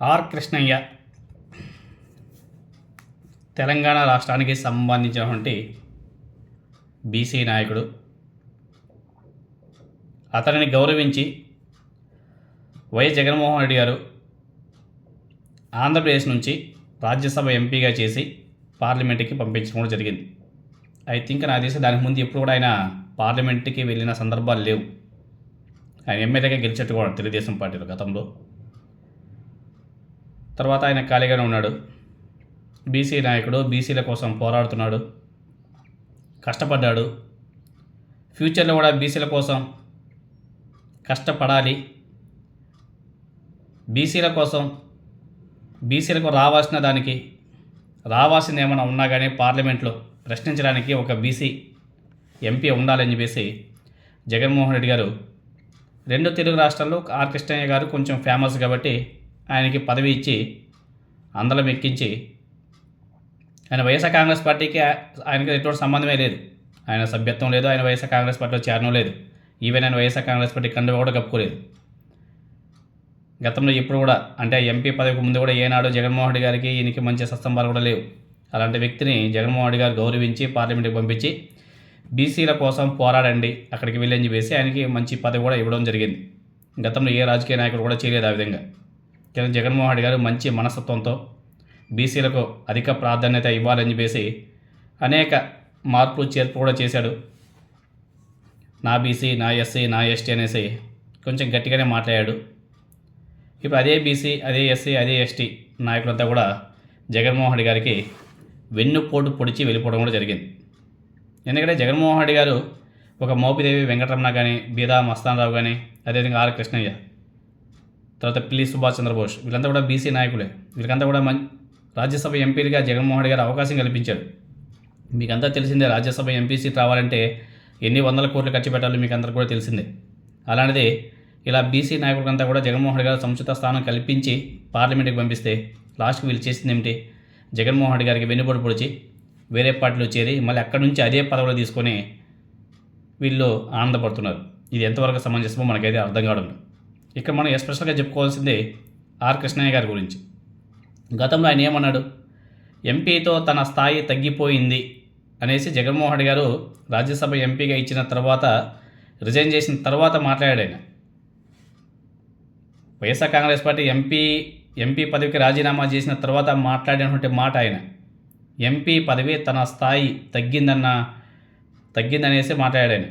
Are Krishnaiah. Telangana రాష్ట్రానికి సంబంధించినటువంటి BC నాయకుడు. అతనిని గౌరవించి వైఎస్ జగన్మోహన్ రెడ్డి గారు ఆంధ్రప్రదేశ్ నుంచి రాజ్యసభ ఎంపీగా చేసి పార్లమెంట్కి పంపించడం కూడా జరిగింది. ఐ థింక్ నా తెలిసి దానికి ముందు ఎప్పుడు కూడా ఆయన పార్లమెంట్కి వెళ్ళిన సందర్భాలు లేవు. ఆయన ఎమ్మెల్యేగా గెలిచేట్టు కూడా తెలుగుదేశం పార్టీలో గతంలో. తర్వాత ఆయన ఖాళీగానే ఉన్నాడు. బీసీ నాయకుడు బీసీల కోసం పోరాడుతున్నాడు. కష్టపడ్డాడు. ఫ్యూచర్లో కూడా బీసీల కోసం కష్టపడాలి. బీసీల కోసం బీసీలకు రావాల్సిన దానికి రావాల్సింది ఏమైనా ఉన్నా కానీ పార్లమెంట్లో ప్రశ్నించడానికి ఒక బీసీ ఎంపీ ఉండాలని చెప్పేసి జగన్మోహన్ రెడ్డి గారు రెండు తెలుగు రాష్ట్రాల్లో ఆర్ కృష్ణయ్య గారు కొంచెం ఫేమస్ కాబట్టి ఆయనకి పదవి ఇచ్చి అందలం ఎక్కించి ఆయన వైఎస్ఆర్ కాంగ్రెస్ పార్టీకి ఆయనకి ఎటువంటి సంబంధమే లేదు. ఆయన సభ్యత్వం లేదు ఆయన వైఎస్ఆర్ కాంగ్రెస్ పార్టీలో చేరడం లేదు. ఈవెన్ ఆయన వైఎస్ఆర్ కాంగ్రెస్ పార్టీ కండువా కూడా కప్పుకోలేదు. గతంలో ఇప్పుడు కూడా అంటే ఎంపీ పదవికి ముందు కూడా ఏనాడు జగన్మోహన్ రెడ్డి గారికి ఈయనకి మంచి సస్తంభాలు కూడా లేవు. అలాంటి వ్యక్తిని జగన్మోహన్ రెడ్డి గారు గౌరవించి పార్లమెంట్కి పంపించి బీసీల కోసం పోరాడండి అక్కడికి వెళ్ళని చెప్పేసి ఆయనకి మంచి పదవి కూడా ఇవ్వడం జరిగింది. గతంలో ఏ రాజకీయ నాయకుడు కూడా చేయలేదు ఆ విధంగా. జగన్మోహన్ రెడ్డి గారు మంచి మనస్తత్వంతో బీసీలకు అధిక ప్రాధాన్యత ఇవ్వాలని చెప్పేసి అనేక మార్పులు చేర్పు కూడా చేశాడు. నా బీసీ నా ఎస్సీ నా ఎస్టీ అనేసి కొంచెం గట్టిగానే మాట్లాడాడు. ఇప్పుడు అదే బీసీ అదే ఎస్సీ అదే ఎస్టీ నాయకులంతా కూడా జగన్మోహన్ రెడ్డి గారికి వెన్నుపోటు పొడిచి వెళ్ళిపోవడం కూడా జరిగింది. ఎందుకంటే జగన్మోహన్ రెడ్డి గారు ఒక మోపిదేవి వెంకటరమణ కానీ బీదా మస్తానరావు కానీ అదేవిధంగా ఆర్ కృష్ణయ్య తర్వాత పిల్లి సుభాష్ చంద్రబోస్ వీళ్ళంతా కూడా బీసీ నాయకులే. వీళ్ళకంతా కూడా మం రాజ్యసభ ఎంపీలుగా జగన్మోహన్ రెడ్డి గారు అవకాశం కల్పించాడు మీకంతా తెలిసిందే రాజ్యసభ ఎంపీ సీట్ రావాలంటే ఎన్ని వందల కోట్లు ఖర్చు పెట్టాలో మీకు అందరికీ కూడా తెలిసిందే. అలాంటిది ఇలా బీసీ నాయకులకంతా కూడా జగన్మోహన్ గారు సముచిత స్థానం కల్పించి పార్లమెంట్కి పంపిస్తే లాస్ట్కి వీళ్ళు చేసింది ఏమిటి? జగన్మోహన్ రెడ్డి గారికి వెన్నుపోటు పొడిచి వేరే పార్టీలో చేరి మళ్ళీ అక్కడి నుంచి అదే పదవులు తీసుకొని వీళ్ళు ఆనందపడుతున్నారు. ఇది ఎంతవరకు సమంజసమో మనకైతే అర్థం కావడం లేదు. ఇక్కడ మనం ఎస్పెషల్గా చెప్పుకోవాల్సింది ఆర్ కృష్ణయ్య గారి గురించి. గతంలో ఆయన ఏమన్నాడు? ఎంపీతో తన స్థాయి తగ్గిపోయింది అనేసి జగన్మోహన్ రెడ్డి గారు రాజ్యసభ ఎంపీగా ఇచ్చిన తర్వాత రిజైన్ చేసిన తర్వాత మాట్లాడాడు ఆయన. YSR Congress party MP MP పదవికి రాజీనామా చేసిన తర్వాత మాట్లాడినటువంటి మాట ఆయన. ఎంపీ పదవి తన స్థాయి తగ్గిందన్న తగ్గిందనేసి మాట్లాడాడు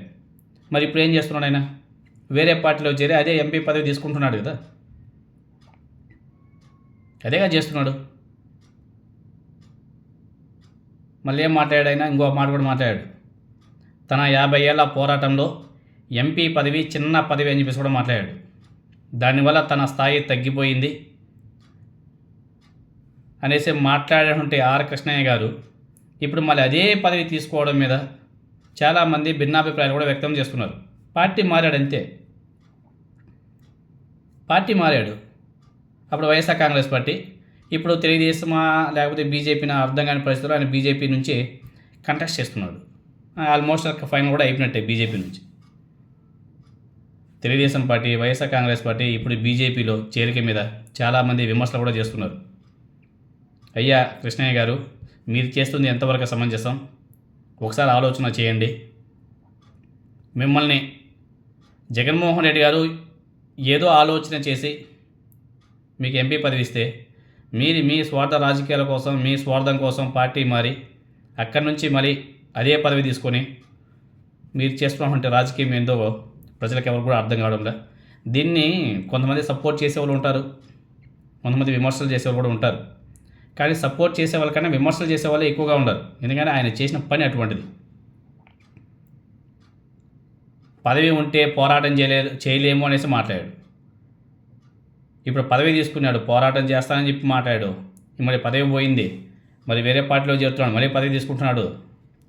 మరి ఇప్పుడు ఏం చేస్తున్నాడు ఆయన? వేరే పార్టీలో చేరి అదే ఎంపీ పదవి తీసుకుంటున్నాడు కదా. అదేగా చేస్తున్నాడు. మళ్ళీ ఏం మాట్లాడాడు ఆయన? ఇంకో మాట కూడా మాట్లాడాడు. తన యాభై ఏళ్ళ పోరాటంలో ఎంపీ పదవి చిన్న పదవి అని చెప్పేసి కూడా మాట్లాడాడు. దానివల్ల తన స్థాయి తగ్గిపోయింది. అనేసి మాట్లాడేటువంటి ఆర్ కృష్ణయ్య గారు ఇప్పుడు మళ్ళీ అదే పదవి తీసుకోవడం మీద చాలామంది భిన్నాభిప్రాయాలు కూడా వ్యక్తం చేస్తున్నారు. పార్టీ మారాడు అంతే పార్టీ మారాడు. అప్పుడు వైఎస్ఆర్ కాంగ్రెస్ పార్టీ. ఇప్పుడు తెలుగుదేశమా లేకపోతే బీజేపీనా అర్థం కాని పరిస్థితుల్లో ఆయన బీజేపీ నుంచి కంటెస్ట్ చేస్తున్నాడు. ఆల్మోస్ట్ ఫైనల్ కూడా అయిపోయినట్టే బీజేపీ నుంచి. తెలుగుదేశం పార్టీ వైఎస్ఆర్ కాంగ్రెస్ పార్టీ ఇప్పుడు బీజేపీలో చేరిక మీద చాలామంది విమర్శలు కూడా చేస్తున్నారు. అయ్యా కృష్ణయ్య గారు మీరు చేస్తుంది ఎంతవరకు సమంజసం? ఒకసారి ఆలోచన చేయండి. మిమ్మల్ని జగన్మోహన్ రెడ్డి గారు ఏదో ఆలోచన చేసి మీకు ఎంపీ పదవిస్తే మీరు మీ స్వార్థ రాజకీయాల కోసం మీ స్వార్థం కోసం పార్టీ మారి అక్కడి నుంచి మళ్ళీ అదే పదవి తీసుకొని మీరు చేస్తున్నటువంటి రాజకీయం ఏందో ప్రజలకు ఎవరు కూడా అర్థం కావడంలే దీన్ని కొంతమంది సపోర్ట్ చేసేవాళ్ళు ఉంటారు. కొంతమంది విమర్శలు చేసేవాళ్ళు కూడా ఉంటారు. కానీ సపోర్ట్ చేసే వాళ్ళకన్నా విమర్శలు చేసే వాళ్ళే ఎక్కువగా ఉండరు. ఎందుకంటే ఆయన చేసిన పని అటువంటిది. పదవి ఉంటే పోరాటం చేయలేదు చేయలేము అనేసి మాట్లాడాడు. ఇప్పుడు పదవి తీసుకున్నాడు పోరాటం చేస్తానని చెప్పి మాట్లాడాడు మరి పదవి పోయింది. మరి వేరే పార్టీలో చేరుతున్నాడు మళ్ళీ పదవి తీసుకుంటున్నాడు.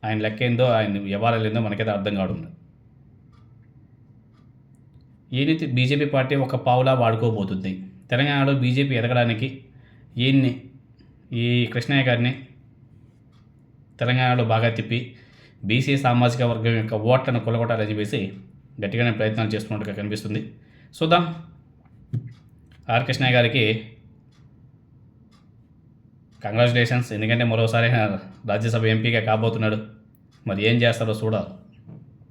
ఆయన లెక్క ఏందో ఆయన వ్యవహారాలు ఏందో మనకైతే అర్థం కావడం ఏనైతే బీజేపీ పార్టీ ఒక పావులా వాడుకోబోతుంది. తెలంగాణలో బీజేపీ ఎదగడానికి ఈయన్ని ఈ కృష్ణయ్య గారిని తెలంగాణలో బాగా తిప్పి బీసీ సామాజిక వర్గం యొక్క ఓట్లను కొలగొట్టాలని చెప్పేసి గట్టిగానే ప్రయత్నాలు చేస్తున్నట్టుగా కనిపిస్తుంది. చూద్దాం. ఆర్ కృష్ణయ్య గారికి కంగ్రాచులేషన్స్ ఎందుకంటే మరోసారి రాజ్యసభ ఎంపీగా కాబోతున్నాడు. మరి ఏం చేస్తారో చూడాలి.